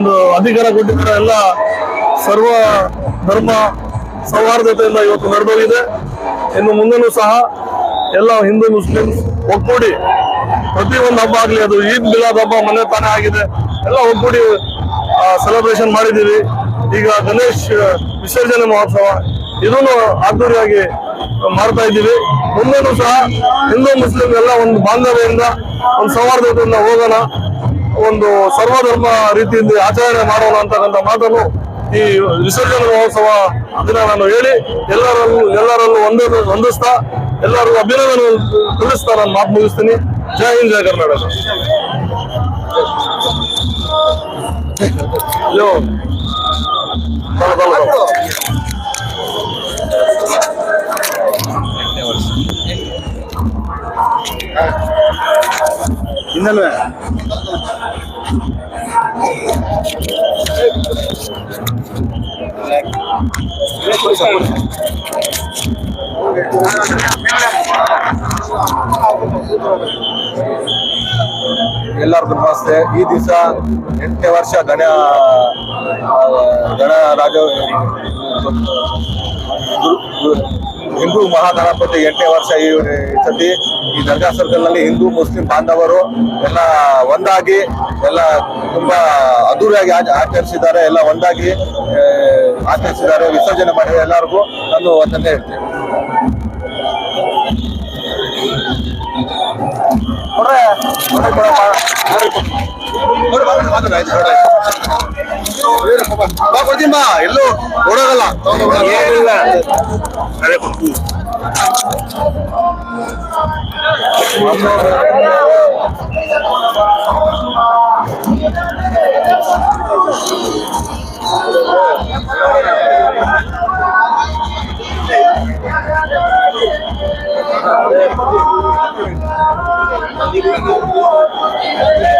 ಒಂದು ಅಧಿಕಾರ ಕೊಟ್ಟಿದ್ದಾರೆ ಎಲ್ಲ ಸರ್ವ ಧರ್ಮ ಸೌಹಾರ್ದತೆಯಿಂದ ಇವತ್ತು ನಡೆದೋಗಿದೆ. ಇನ್ನು ಮುಂದೆನೂ ಸಹ ಎಲ್ಲ ಹಿಂದೂ ಮುಸ್ಲಿಮ್ಸ್ ಒಗ್ಗೂಡಿ ಒಂದು ಹಬ್ಬ ಆಗಲಿ, ಅದು ಈದ್ ಮಿಲಾದ್ ಹಬ್ಬ ಮನೆ ತಾನೇ ಆಗಿದೆ. ಎಲ್ಲ ಒಗ್ಗೂಡಿ ಸೆಲೆಬ್ರೇಷನ್ ಮಾಡಿದ್ದೀವಿ. ಈಗ ಗಣೇಶ್ ವಿಸರ್ಜನೆ ಮಹೋತ್ಸವ, ಇದನ್ನು ಅದ್ದೂರಿಯಾಗಿ ಮಾಡ್ತಾ ಇದ್ದೀವಿ. ಮುಂದೂ ಸಹ ಹಿಂದೂ ಮುಸ್ಲಿಂ ಎಲ್ಲ ಒಂದು ಬಾಂಧವ್ಯದಿಂದ, ಒಂದು ಸೌಹಾರ್ದತೆಯಿಂದ ಹೋಗೋಣ. ಒಂದು ಸರ್ವಧರ್ಮ ರೀತಿಯಿಂದ ಆಚರಣೆ ಮಾಡೋಣ ಅಂತಕ್ಕಂಥ ಮಾತನ್ನು ಈ ವಿಸರ್ಜನ ಮಹೋತ್ಸವ ದಿನ ನಾನು ಹೇಳಿ, ಎಲ್ಲರಲ್ಲೂ ಎಲ್ಲರಲ್ಲೂ ಒಂದೇ ಹೊಂದಿಸ್ತಾ ಎಲ್ಲರಿಗೂ ಅಭಿನಂದನೆ ತಿಳಿಸ್ತಾ ನಾನು ಮಾತು ಮುಗಿಸ್ತೀನಿ. ಜೈ ಹಿಂದ್ ಜಯ ಕರ್ನಾಟಕ. ಇನ್ನಲ್ವೇ? ಎಲ್ಲರಿಗೂ ನಮಸ್ತೆ. ಈ ದಿವಸ ಎಂಟನೇ ವರ್ಷ ಗಣ ಗಣ ರಾಜ ಹಿಂದೂ ಮಹಾಗಣಪತಿ ಎಂಟನೇ ವರ್ಷ ಈ ಸತಿ ಈ ದರ್ಗಾ ಸರ್ಕಲ್ನಲ್ಲಿ ಹಿಂದೂ ಮುಸ್ಲಿಂ ಬಾಂಧವರು ಎಲ್ಲ ಒಂದಾಗಿ ಎಲ್ಲ ತುಂಬಾ ಅದ್ದೂರಿಯಾಗಿ ಆಚ- ಆಚರಿಸಿದ್ದಾರೆ. ಎಲ್ಲ ಒಂದಾಗಿ ಆಚರಿಸಿದ್ದಾರೆ. ವಿಸರ್ಜನೆ ಮಾಡಿ ಎಲ್ಲರಿಗೂ ನಾನು ಒಂದನ್ನೇ ಹೇಳ್ತೇನೆ. ಕೊಡ್ರೆ, ಬಾ ಕೊಡ್ತೀನಿ ಬಾ ಎಲ್ಲೂ ಓಡೋಗಲ್ಲ ಏನಿಲ್ಲ ಅದೇ Thank you.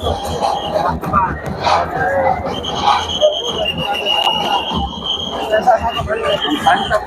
嗯好的好的好的好的好的好的好的